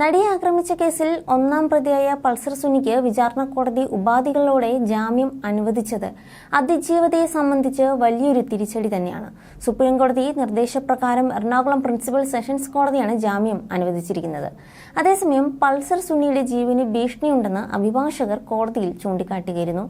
നടിയെ ആക്രമിച്ച കേസിൽ ഒന്നാം പ്രതിയായ പൾസർ സുനിക്ക് വിചാരണ കോടതി ഉപാധികളോടെ ജാമ്യം അനുവദിച്ചത്. അതിജീവതയെ സംബന്ധിച്ച് വലിയൊരു തിരിച്ചടി തന്നെയാണ്. സുപ്രീം കോടതി നിർദ്ദേശപ്രകാരം എറണാകുളം പ്രിൻസിപ്പൽ സെഷൻസ് കോടതിയാണ് ജാമ്യം അനുവദിച്ചിരിക്കുന്നത്. അതേസമയം പൾസർ സുനിയുടെ ജീവന് ഭീഷണിയുണ്ടെന്ന് അഭിഭാഷകർ കോടതിയിൽ ചൂണ്ടിക്കാട്ടുകയായിരുന്നു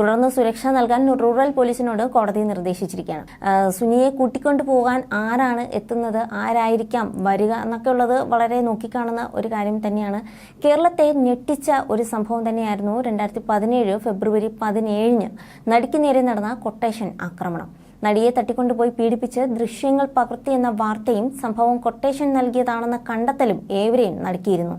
തുടർന്ന് സുരക്ഷ നൽകാൻ റൂറൽ പോലീസിനോട് കോടതി നിർദ്ദേശിച്ചിരിക്കുകയാണ്. സുനിയെ കൂട്ടിക്കൊണ്ടു പോകാൻ ആരാണ് എത്തുന്നത് ആരായിരിക്കാം വരിക എന്നൊക്കെ ഉള്ളത് വളരെ നോക്കിക്കാണുന്ന ഒരു കാര്യം തന്നെയാണ്. കേരളത്തെ ഞെട്ടിച്ച ഒരു സംഭവം തന്നെയായിരുന്നു രണ്ടായിരത്തി പതിനേഴ് ഫെബ്രുവരി പതിനേഴിന് നടിക്ക് നേരെ നടന്ന കൊട്ടേഷൻ ആക്രമണം. നടിയെ തട്ടിക്കൊണ്ടുപോയി പീഡിപ്പിച്ച് ദൃശ്യങ്ങൾ പകർത്തിയെന്ന വാർത്തയും സംഭവം കൊട്ടേഷൻ നൽകിയതാണെന്ന കണ്ടെത്തലും ഏവരെയും നടുക്കിയിരുന്നു.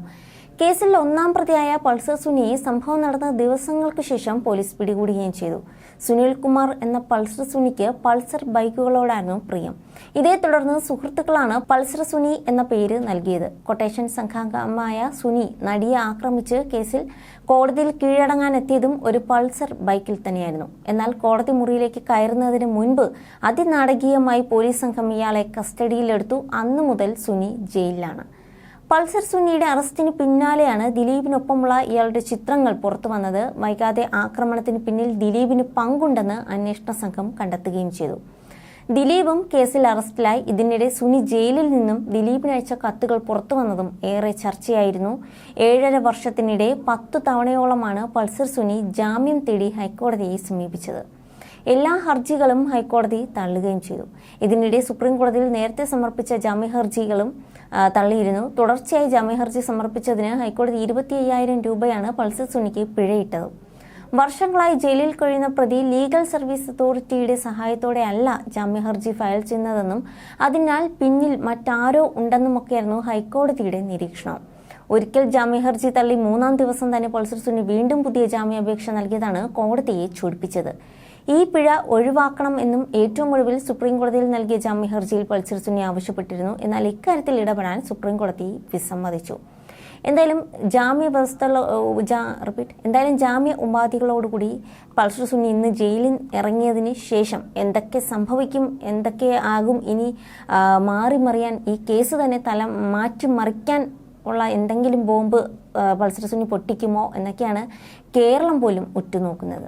കേസിൽ ഒന്നാം പ്രതിയായ പൾസർ സുനിയെ സംഭവം നടന്ന ദിവസങ്ങൾക്ക് ശേഷം പോലീസ് പിടികൂടുകയും ചെയ്തു. സുനിൽ കുമാർ എന്ന പൾസർ സുനിക്ക് പൾസർ ബൈക്കുകളോടായിരുന്നു പ്രിയം. ഇതേ തുടർന്ന് സുഹൃത്തുക്കളാണ് പൾസർ സുനി എന്ന പേര് നൽകിയത്. കൊട്ടേഷൻ സംഘാംഗമായ സുനി നടിയെ ആക്രമിച്ച് കേസിൽ കോടതിയിൽ കീഴടങ്ങാൻ എത്തിയതും ഒരു പൾസർ ബൈക്കിൽ തന്നെയായിരുന്നു. എന്നാൽ കോടതി മുറിയിലേക്ക് കയറുന്നതിന് മുൻപ് അതിനാടകീയമായി പോലീസ് സംഘം ഇയാളെ കസ്റ്റഡിയിലെടുത്തു. അന്നു മുതൽ സുനി ജയിലിലാണ്. പൾസർ സുനിയുടെ അറസ്റ്റിന് പിന്നാലെയാണ് ദിലീപിനൊപ്പമുള്ള ഇയാളുടെ ചിത്രങ്ങൾ പുറത്തു വന്നത്. വൈകാതെ ആക്രമണത്തിന് പിന്നിൽ ദിലീപിന് പങ്കുണ്ടെന്ന് അന്വേഷണ സംഘം കണ്ടെത്തുകയും ചെയ്തു. ദിലീപും കേസിൽ അറസ്റ്റിലായി. ഇതിനിടെ സുനി ജയിലിൽ നിന്നും ദിലീപിന് അയച്ച കത്തുകൾ പുറത്തു വന്നതും ഏറെ ചർച്ചയായിരുന്നു. ഏഴര വർഷത്തിനിടെ പത്തു തവണയോളമാണ് പൾസർ സുനി ജാമ്യം തേടി ഹൈക്കോടതിയെ സമീപിച്ചത്. എല്ലാ ഹർജികളും ഹൈക്കോടതി തള്ളുകയും ചെയ്തു. ഇതിനിടെ സുപ്രീം കോടതിയിൽ നേരത്തെ സമർപ്പിച്ച ജാമ്യ ഹർജികളും തള്ളിയിരുന്നു. തുടർച്ചയായി ജാമ്യ ഹർജി സമർപ്പിച്ചതിന് ഹൈക്കോടതി ഇരുപത്തി അയ്യായിരം രൂപയാണ് പൾസർ സുനിക്ക് പിഴയിട്ടത്. വർഷങ്ങളായി ജയിലിൽ കഴിയുന്ന പ്രതി ലീഗൽ സർവീസ് അതോറിറ്റിയുടെ സഹായത്തോടെ അല്ല ജാമ്യ ഹർജി ഫയൽ ചെയ്യുന്നതെന്നും അതിനാൽ പിന്നിൽ മറ്റാരോ ഉണ്ടെന്നുമൊക്കെയായിരുന്നു ഹൈക്കോടതിയുടെ നിരീക്ഷണം. ഒരിക്കൽ ജാമ്യ ഹർജി തള്ളി മൂന്നാം ദിവസം തന്നെ പൾസർ സുനി വീണ്ടും പുതിയ ജാമ്യാപേക്ഷ നൽകിയതാണ് കോടതിയെ ചൊടിപ്പിച്ചത്. ഈ പിഴ ഒഴിവാക്കണം എന്നും ഏറ്റവും ഒടുവിൽ സുപ്രീം കോടതിയിൽ നൽകിയ ജാമ്യ ഹർജിയിൽ പൾസർ സുനി ആവശ്യപ്പെട്ടിരുന്നു. എന്നാൽ ഇക്കാര്യത്തിൽ ഇടപെടാൻ സുപ്രീം കോടതി വിസമ്മതിച്ചു. എന്തായാലും ജാമ്യ വ്യവസ്ഥ റിപ്പീറ്റ് എന്തായാലും ജാമ്യ ഉപാധികളോടുകൂടി പൾസർ സുനി ഇന്ന് ജയിലിൽ ഇറങ്ങിയതിന് ശേഷം എന്തൊക്കെ സംഭവിക്കും എന്തൊക്കെ ആകും ഇനി മാറി മറിയാൻ ഈ കേസ് തന്നെ തല മാറ്റി മറിക്കാൻ ഉള്ള എന്തെങ്കിലും ബോംബ് പൾസർ സുനി പൊട്ടിക്കുമോ എന്നൊക്കെയാണ് കേരളം പോലും ഉറ്റുനോക്കുന്നത്.